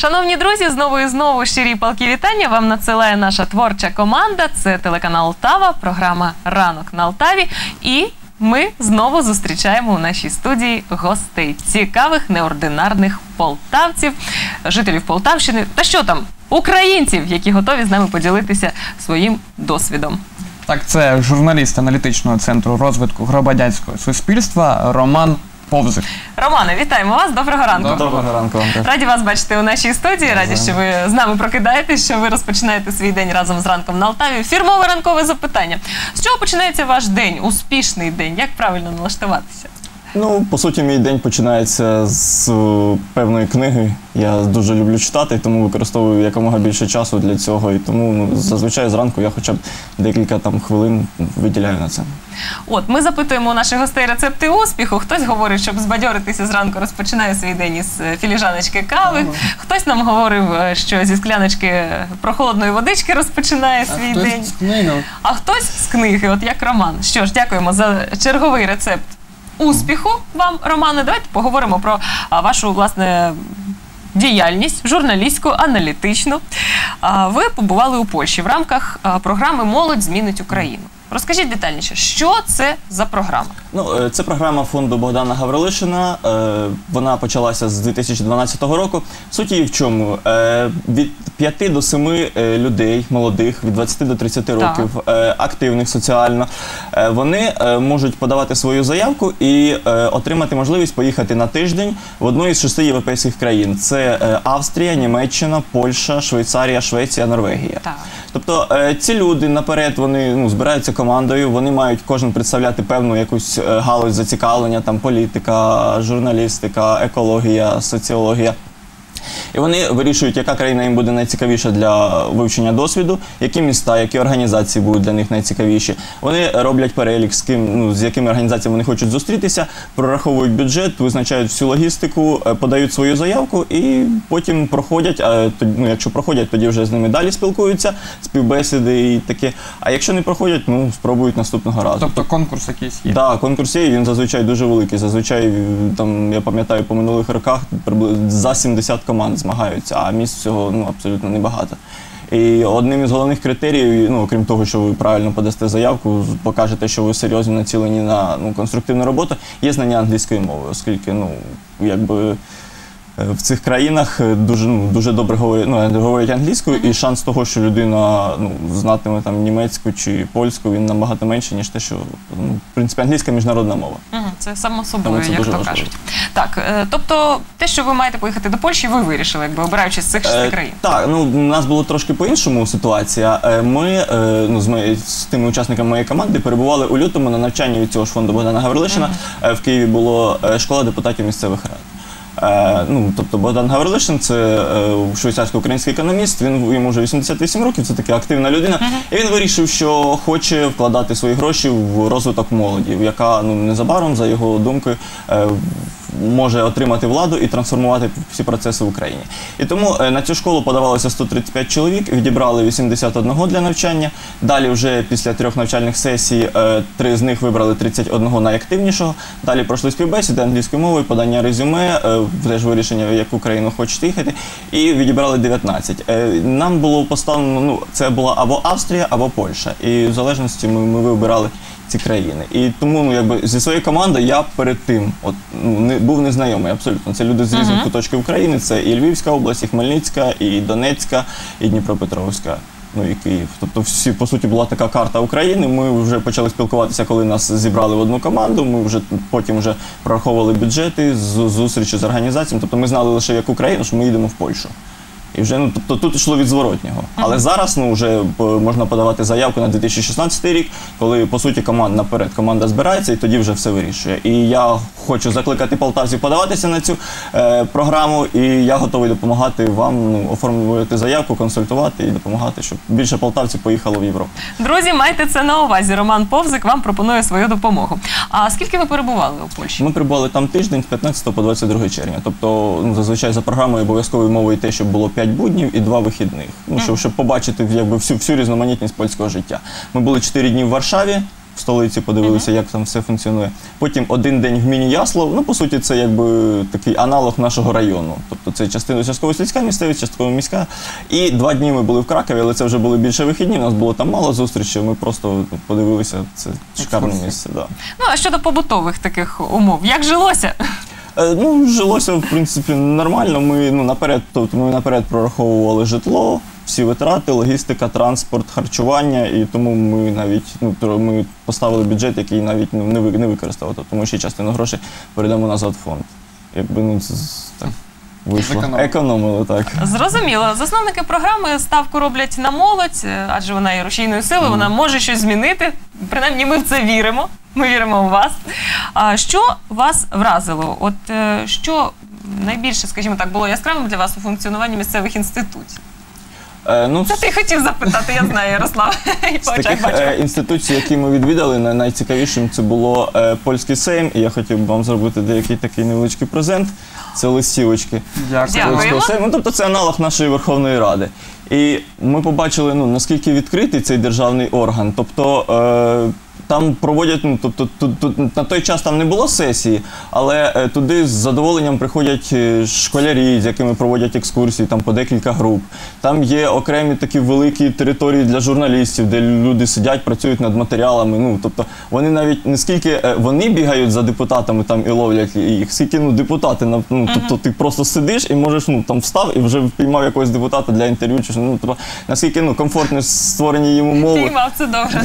Шановні друзі, знову і знову щирі палки вітання вам надсилає наша творча команда. Це телеканал Алтава, програма Ранок на Алтаві. І ми знову зустрічаємо у нашій студії гостей цікавих неординарних полтавців, жителів Полтавщини та що там, українців, які готові з нами поділитися своїм досвідом. Так, це журналіст аналітичного центру розвитку громадянського суспільства Роман Повзик. Романе, вітаємо вас. Доброго ранку. Доброго ранку вам теж. Раді вас бачити у нашій студії. Раді, що ви з нами прокидаєтесь, що ви розпочинаєте свій день разом з ранком на Алтаві. Фірмове ранкове запитання. З чого починається ваш день? Успішний день? Як правильно налаштуватися? Ну, по суті, мій день починається з е, певної книги. Я дуже люблю читати, тому використовую якомога більше часу для цього. І тому ну, зазвичай зранку я хоча б декілька там хвилин виділяю на це. От ми запитуємо у наших гостей рецепти успіху. Хтось говорить, щоб збадьоритися зранку, розпочинає свій день із е, філіжаночки кави. Хтось нам говорив, е, що зі скляночки прохолодної водички розпочинає свій день. А хтось з книги, от як Роман. Що ж, дякуємо за черговий рецепт успіху вам, Романе. Давайте поговоримо про вашу власне. Діяльність журналістську, аналітичну. Ви побували у Польщі в рамках програми Молодь змінить Україну. Розкажіть детальніше, що це за програма? Ну, е, це програма фонду Богдана Гаврилишина. Е, Вона почалася з 2012 року. Суть її в чому? Е, Від 5 до 7 е, людей молодих, від 20 до 30 років, е, активних соціально. Вони можуть подавати свою заявку і отримати можливість поїхати на тиждень в одну із шести європейських країн: це Австрія, Німеччина, Польща, Швейцарія, Швеція, Норвегія. Так. Тобто ці люди наперед вони ну, збираються командою, вони мають кожен представляти певну якусь е, галузь зацікавлення, там політика, журналістика, екологія, соціологія. І вони вирішують, яка країна їм буде найцікавіша для вивчення досвіду, які міста, які організації будуть для них найцікавіші. Вони роблять перелік, з ким ну з якими організаціями вони хочуть зустрітися, прораховують бюджет, визначають всю логістику, е, подають свою заявку і потім проходять. А тоді, ну, якщо проходять, тоді вже з ними далі спілкуються, співбесіди і таке. А якщо не проходять, ну спробують наступного разу. Тобто конкурс якийсь є. Так, конкурс є, він зазвичай дуже великий. Зазвичай е, там я пам'ятаю по минулих роках приблизно за 70 команд змагаються, а місць цього ну абсолютно небагато. І одним із головних критеріїв, ну окрім того, що ви правильно подасте заявку, покажете, що ви серйозно націлені на ну, конструктивну роботу, є знання англійської мови, оскільки ну якби. Е, В цих країнах е, дуже ну дуже добре говорять, ну, говорять англійською, і шанс того, що людина ну знатиме там німецьку чи польську, він набагато менший, ніж те, що ну, в принципі англійська міжнародна мова. Це само собою, це як то важливо. кажуть. Так, е, тобто, те, що ви маєте поїхати до Польщі, ви вирішили, якби обираючи з цих шести Е, країн. Так, ну у нас було трошки по-іншому ситуація. Е, Ми е, ну, з, мої- з тими учасниками моєї команди перебували у лютому на навчанні від цього ж фонду Богдана Гаврилишина. Е, В Києві було е, школа депутатів місцевих рад. Е, ну, тобто Богдан Гаврилишин це е, швейцарсько-український економіст. Він йому вже 88 років, це така активна людина. І він вирішив, що хоче вкладати свої гроші в розвиток молоді, яка ну незабаром, за його думкою, е, може отримати владу і трансформувати всі процеси в Україні. І тому е, на цю школу подавалося 135 чоловік, відібрали 81 для навчання. Далі, вже після трьох навчальних сесій, е, три з них вибрали 31 найактивнішого. Далі пройшли співбесіди англійською мовою, подання резюме, е, теж вирішення, в яку країну хочете їхати, і відібрали 19. Е, Нам було поставлено, ну це була або Австрія, або Польща. І в залежності ми, ми вибирали ці країни. І тому, ну якби зі своєю командою я перед тим от ну не був незнайомий абсолютно. Це люди з різних куточків України. Це і Львівська область, і Хмельницька, і Донецька, і Дніпропетровська. Ну і Київ. Тобто, всі по суті була така карта України. Ми вже почали спілкуватися, коли нас зібрали в одну команду. Ми вже потім вже прораховували бюджети з зустрічі з організаціями. Тобто ми знали лише в яку країну, що ми їдемо в Польщу. І вже ну тобто тут йшло від зворотнього. Але зараз ну вже е, можна подавати заявку на 2016 рік, коли по суті команда наперед команда збирається і тоді вже все вирішує. І я хочу закликати полтавців подаватися на цю е, програму, і я готовий допомагати вам ну, оформлювати заявку, консультувати і допомагати, щоб більше полтавців поїхало в Європу. Друзі, майте це на увазі. Роман Повзик вам пропонує свою допомогу. А скільки ви перебували у Польщі? Ми прибули там тиждень з 15 по 22 червня. Тобто, ну зазвичай за програмою обов'язковою мовою те, щоб було 5 буднів і 2 вихідних. Ну щоб, щоб побачити якби всю всю різноманітність польського життя. Ми були 4 дні в Варшаві. в столиці, подивилися, як там все функціонує. Потім один день в Міні-Яслав. Ну, по суті, це якби такий аналог нашого району. Тобто це частина частково сільська місцевість, частково міська. І два дні ми були в Кракові, але це вже були більше вихідні. У нас було там мало зустрічей. Ми просто подивилися. Це шикарне місце. Да. Ну а щодо побутових таких умов, як жилося? Е, Ну, жилося, в принципі, нормально. Ми ну, наперед, тобто ми наперед прораховували житло, всі витрати, логістика, транспорт, харчування, і тому ми навіть ну, то ми поставили бюджет, який навіть ну, не, ви- не використали. Тобто ми ще частину грошей передамо назад в фонд. Якби ну, це так вийшло. Зекономили. Економили так. Зрозуміло, засновники програми ставку роблять на молодь, е, адже вона є рушійною силою, вона може щось змінити. Принаймні, ми в це віримо. Ми віримо в вас. А що вас вразило? От е, що найбільше, скажімо так, було яскравим для вас у функціонуванні місцевих інститутів? Е, ну, Це ти хотів запитати, я знаю, Ярослав. І З очах таких бачу. е, інституцій, які ми відвідали, най- найцікавішим це було е, польський сейм. І я хотів би вам зробити деякий такий невеличкий презент. Це листівочки. Дякую. Дякую. Польського сейму. Ну, тобто це аналог нашої Верховної Ради. І ми побачили, ну наскільки відкритий цей державний орган. Тобто е, там проводять, ну тобто тут, тут на той час там не було сесії, але е, туди з задоволенням приходять е, школярі, з якими проводять екскурсії, там по декілька груп. Там є окремі такі великі території для журналістів, де люди сидять, працюють над матеріалами. Ну тобто вони навіть не скільки е, вони бігають за депутатами там і ловлять їх, скільки ну депутати ну тобто ти просто сидиш і можеш ну там встав і вже впіймав якогось депутата для інтерв'ю. Чи ну тобто наскільки ну комфортно створені йому умови. Піймав це добре.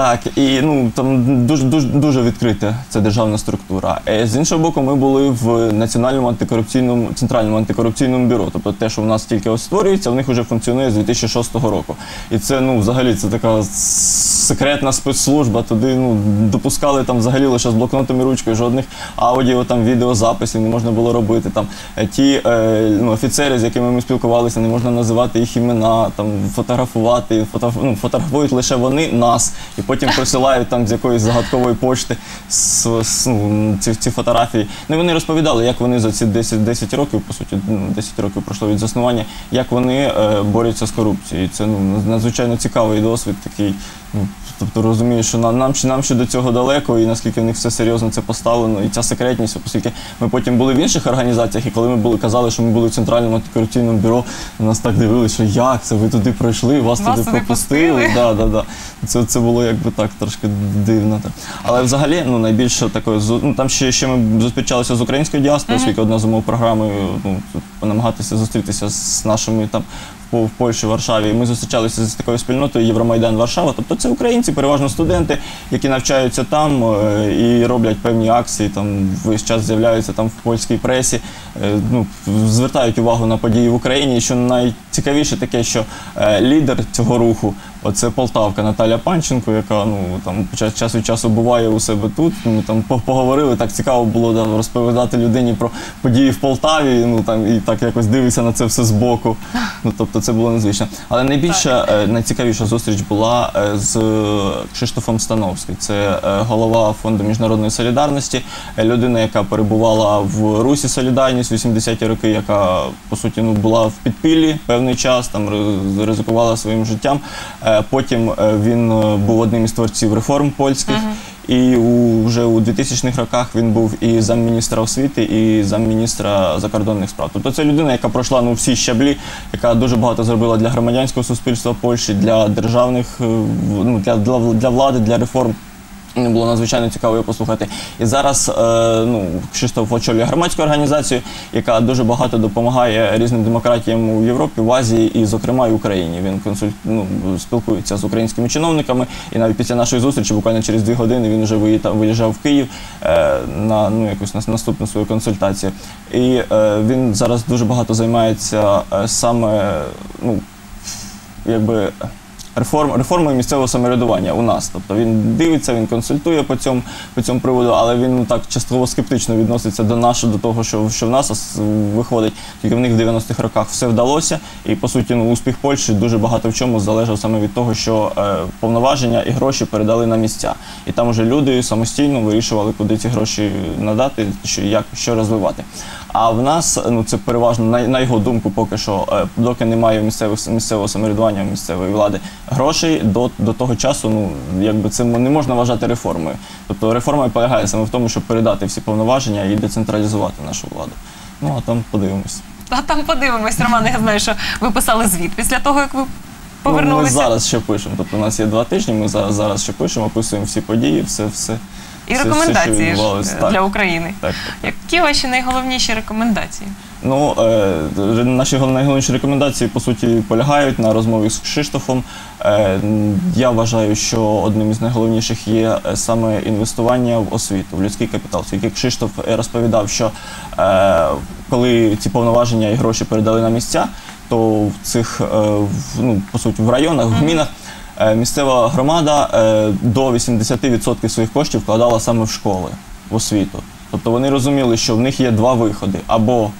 Так, і ну там дуже дуже дуже відкрита ця державна структура. Е, З іншого боку, ми були в національному антикорупційному центральному антикорупційному бюро. Тобто те, що в нас тільки ось створюється, в них вже функціонує з 2006 року. І це ну взагалі це така секретна спецслужба. Туди ну допускали там взагалі лише з блокнотом і ручкою, жодних аудіо, там відеозаписів не можна було робити. Там е, ті е, ну, офіцери, з якими ми спілкувалися, не можна називати їх імена, там фотографувати. Фото, ну, фотографують лише вони нас, і потім присилають там з якоїсь загадкової почти с, с, ну, ці, ці фотографії. Ну вони розповідали, як вони за ці 10, 10 років, по суті, ну, 10 років пройшло від заснування, як вони е, борються з корупцією. Це ну надзвичайно цікавий досвід такий. Ну, Тобто розумієш, що нам, нам, ще- нам ще до цього далеко, і наскільки в них все серйозно це поставлено, і ця секретність, оскільки ми потім були в інших організаціях, і коли ми були казали, що ми були в центральному антикорупційному бюро, нас так дивилися, що як це ви туди пройшли, вас, Вас туди пропустили. Да, да, да. Це, це було якби так трошки дивно. Так. Але взагалі, ну найбільше такої ну там ще, ще ми зустрічалися з українською діаспорою, оскільки одна з умов програми ну, намагатися зустрітися з нашими там в в Польщі, Варшаві. Ми зустрічалися з такою спільнотою Євромайдан Варшава. Тобто це українці, переважно студенти, які навчаються там е, і роблять певні акції. Там весь час з'являються там в польській пресі. е, Ну звертають увагу на події в Україні. що що найцікавіше таке, що е, лідер цього руху. Оце Полтавка Наталя Панченко, яка ну там час, час від часу буває у себе тут. Ми там поговорили. Так цікаво було да, розповідати людині про події в Полтаві. Ну там і так якось дивиться на це все збоку. Ну тобто це було незвично. Але найбільша, е, найцікавіша зустріч була е, з Кшиштофом Становським. Це е, голова фонду міжнародної солідарності, е, людина, яка перебувала в Русі Солідарність в 80-ті роки, яка по суті ну була в підпіллі певний час, там ри- ризикувала своїм життям. Е, Потім е, він е, був одним із творців реформ польських. І у, вже у 2000-х роках він був і замміністра освіти, і замміністра закордонних справ. Тобто це людина, яка пройшла ну, всі щаблі, яка дуже багато зробила для громадянського суспільства Польщі, для державних, ну, для, для, для влади, для реформ. Було надзвичайно цікаво його послухати. І зараз е, ну, Кшиштоф очолює громадську організацію, яка дуже багато допомагає різним демократіям у Європі, в Азії і, зокрема, і Україні. Він консуль... ну, спілкується з українськими чиновниками. І навіть після нашої зустрічі, буквально через дві години, він вже виїжджав в Київ е, на ну, якусь на наступну свою консультацію. І е, він зараз дуже багато займається е, саме ну, якби реформ, реформою місцевого самоврядування у нас. Тобто він дивиться, він консультує по цьому, по цьому приводу, але він ну, так частково скептично відноситься до нашого, до того, що, що в нас виходить. Тільки в них в 90-х роках все вдалося. І по суті, ну, успіх Польщі дуже багато в чому залежав саме від того, що е, повноваження і гроші передали на місця. І там уже люди самостійно вирішували, куди ці гроші надати, що як що розвивати. А в нас ну це переважно на, на його думку, поки що, е, доки немає місцевих місцевого самоврядування, місцевої влади грошей, до, до того часу, ну якби це не можна вважати реформою. Тобто реформа полягає саме в тому, щоб передати всі повноваження і децентралізувати нашу владу. Ну а там подивимось. А там подивимось, Роман, я знаю, що ви писали звіт після того, як ви Ну, ми зараз ще пишемо. Тобто у нас є два тижні. Ми зараз зараз ще пишемо, описуємо всі події, все, все. І рекомендації все, ж Так, для України. Так. Які ваші найголовніші рекомендації? Ну, е, наші найголовніші рекомендації, по суті, полягають на розмові з Кшиштофом. Е, я вважаю, що одним із найголовніших є е, саме інвестування в освіту, в людський капітал. Оскільки Кшиштоф розповідав, що е, коли ці повноваження і гроші передали на місця, то в цих, ну, по суті, в районах, в гмінах місцева громада е, до 80% своїх коштів вкладала саме в школи, в освіту. Тобто вони розуміли, що в них є два виходи: або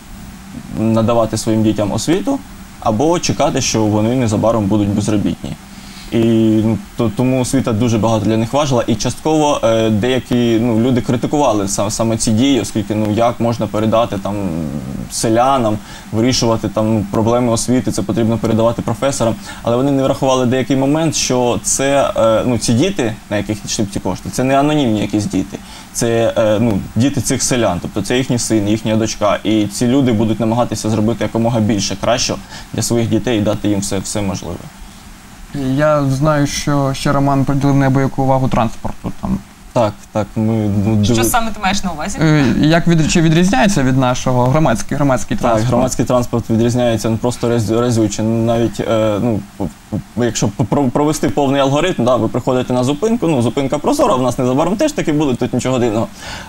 надавати своїм дітям освіту, або чекати, що вони незабаром будуть безробітні. І ну, то, тому освіта дуже багато для них важила. І частково е, деякі ну, люди критикували саме, саме ці дії, оскільки ну як можна передати там селянам, вирішувати там проблеми освіти, це потрібно передавати професорам. Але вони не врахували деякий момент, що це е, ну, ці діти, на яких йшли ці кошти, це не анонімні якісь діти. Це е, ну, діти цих селян, тобто це їхній син, їхня дочка. І ці люди будуть намагатися зробити якомога більше краще для своїх дітей і дати їм все, все можливе. Я знаю, що ще Роман приділив неабияку увагу транспорту. Там Так, так, ми ну, Що диви- саме ти маєш на увазі? Е, як від чи відрізняється від нашого громадський громадський Так, транспорт? громадський транспорт відрізняється ну, просто раз- разюче. Навіть е, ну, якщо попро- провести повний алгоритм, да, ви приходите на зупинку, ну зупинка прозора, в нас незабаром теж таки буде, тут нічого дивного.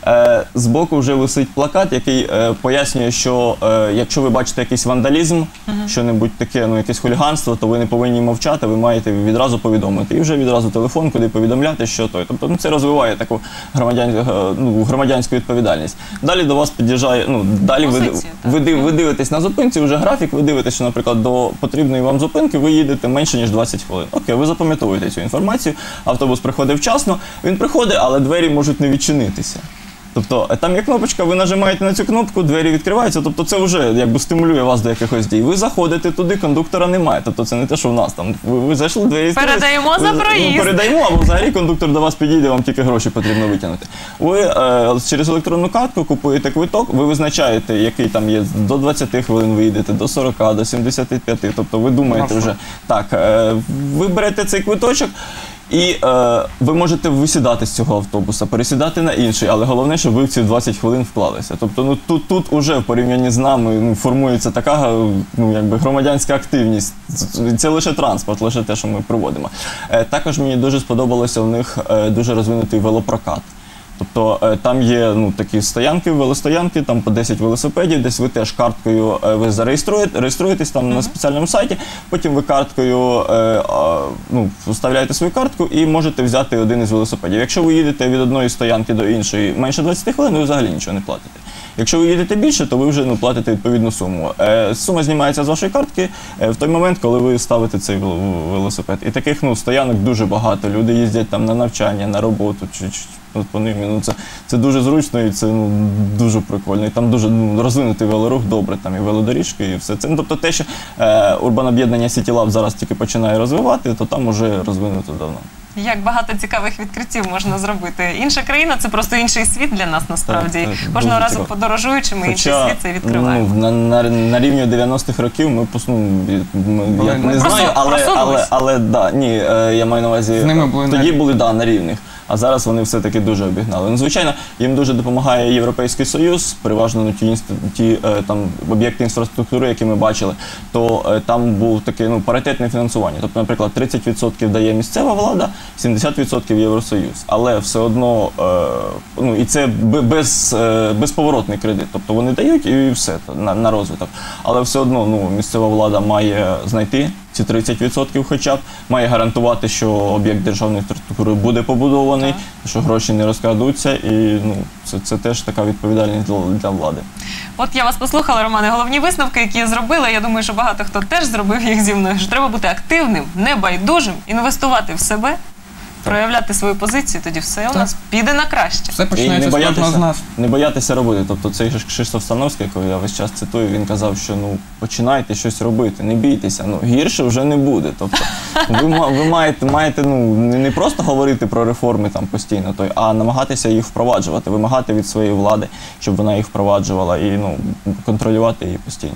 Е, збоку вже висить плакат, який е, пояснює, що е, якщо ви бачите якийсь вандалізм, що-небудь таке, ну якесь хуліганство, то ви не повинні мовчати, ви маєте відразу повідомити. І вже відразу телефон, куди повідомляти, що то. Тобто ну, це розвиває таку громадян, ну, громадянську відповідальність. Далі до вас під'їжджає, ну далі Позиція, так. ви, див- ви дивитесь на зупинці, вже графік, ви дивитесь, що, наприклад, до потрібної вам зупинки ви їдете менше, ніж 20 хвилин. Окей, ви запам'ятовуєте цю інформацію. Автобус приходить вчасно, він приходить, але двері можуть не відчинитися. Тобто е, там є кнопочка, ви нажимаєте на цю кнопку, двері відкриваються. Тобто це вже якби стимулює вас до якихось дій. Ви заходите туди, кондуктора немає. Тобто це не те, що в нас там. Ви, ви зайшли, двері Передаємо за проїзд. Ну, передаємо, або взагалі кондуктор до вас підійде, вам тільки гроші потрібно витягнути. Ви е, через електронну картку купуєте квиток, ви визначаєте, який там є до 20 хвилин ви їдете, до 40, до 75. Тобто ви думаєте вже так, е, ви берете цей квиточок. І е, ви можете висідати з цього автобуса, пересідати на інший, але головне, щоб ви в ці 20 хвилин вклалися. Тобто, ну тут, тут уже в порівнянні з нами ну, формується така е, ну, якби громадянська активність. Це- лише транспорт, лише те, що ми проводимо. Е, також мені дуже сподобалося у них е, дуже розвинутий велопрокат. Тобто е, там є ну, такі стоянки, велостоянки, там по 10 велосипедів, десь ви теж карткою е, ви зареєструєте, реєструєтесь там на спеціальному сайті, потім ви карткою е, ну, вставляєте свою картку і можете взяти один із велосипедів. Якщо ви їдете від одної стоянки до іншої менше 20 хвилин, ви взагалі нічого не платите. Якщо ви їдете більше, то ви вже ну, платите відповідну суму. Сума знімається з вашої картки в той момент, коли ви ставите цей велосипед. І таких ну, стоянок дуже багато. Люди їздять там на навчання, на роботу. Чи, по ним. Ну, це, це дуже зручно і це ну, дуже прикольно. І там дуже ну, розвинутий велорух, добре, там і велодоріжки, і все це. Ну, тобто те, що е, урбаноб'єднання Lab зараз тільки починає розвивати, то там уже розвинуто давно. Як багато цікавих відкриттів можна зробити. Інша країна це просто інший світ для нас насправді. Так, так, Кожного разу цікаво. подорожуючи, ми інший світ це відкриваємо. ну, на, на, на рівні 90-х років ми ну, ми, я не знаю, але, але, але да, ні, е, я маю на увазі, З ними були тоді на- були да, на рівних. А зараз вони все-таки дуже обігнали. Ну, звичайно, їм дуже допомагає Європейський Союз, переважно ну, ті, інст- ті е, там, об'єкти інфраструктури, які ми бачили, то е, там був таке ну, паритетне фінансування. Тобто, наприклад, 30% дає місцева влада, 70% Євросоюз. Але все одно, е, ну і це без, е, безповоротний кредит. Тобто вони дають і все на, на розвиток. Але все одно ну, місцева влада має знайти ці 30% хоча б, має гарантувати, що об'єкт державної інфраструктури буде побудований, що гроші не розкрадуться, і ну, це, це теж така відповідальність для, для влади. От я вас послухала, Романе. Головні висновки, які я зробила. Я думаю, що багато хто теж зробив їх зі мною. Що треба бути активним, небайдужим, інвестувати в себе, проявляти свою позицію, тоді все у нас піде на краще. Все І починається не з кожного з боятися, нас. не боятися робити. Тобто цей же Кшиштоф Становський, якого я весь час цитую, він казав, що ну починайте щось робити, не бійтеся, ну гірше вже не буде. Тобто ви, ма- ви маєте, маєте ну не не просто говорити про реформи там постійно, той, а намагатися їх впроваджувати, вимагати від своєї влади, щоб вона їх впроваджувала і ну контролювати її постійно.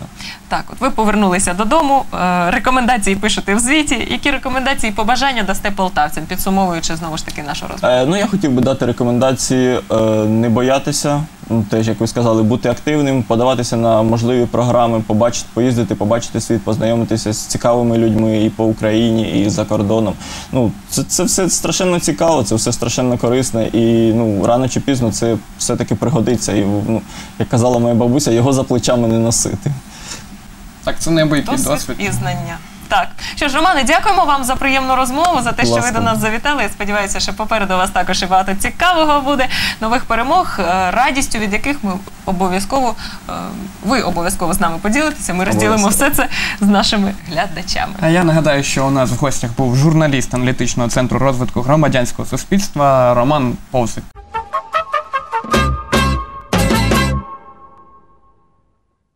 Так, от ви повернулися додому, е, рекомендації пишете в звіті. Які рекомендації і побажання дасте полтавцям, підсумовуючи знову ж таки нашу розмову? Е, ну я хотів би дати рекомендації е, не боятися, ну, теж як ви сказали, бути активним, подаватися на можливі програми, побачити, поїздити, побачити світ, познайомитися з цікавими людьми і по Україні, і за кордоном. Ну це, це все страшенно цікаво, це все страшенно корисне, і ну рано чи пізно це все-таки пригодиться. І ну, як казала моя бабуся, його за плечами не носити. Так, це неабиякий Досвід, досвід. і знання. Так, що ж, Романе, дякуємо вам за приємну розмову, за те, що ви до нас завітали. Я сподіваюся, що попереду у вас також і багато цікавого буде, нових перемог, е, радістю, від яких ми обов'язково е, ви обов'язково з нами поділитеся. Ми розділимо Обов'язково. все це з нашими глядачами. А я нагадаю, що у нас в гостях був журналіст аналітичного центру розвитку громадянського суспільства Роман Повсик.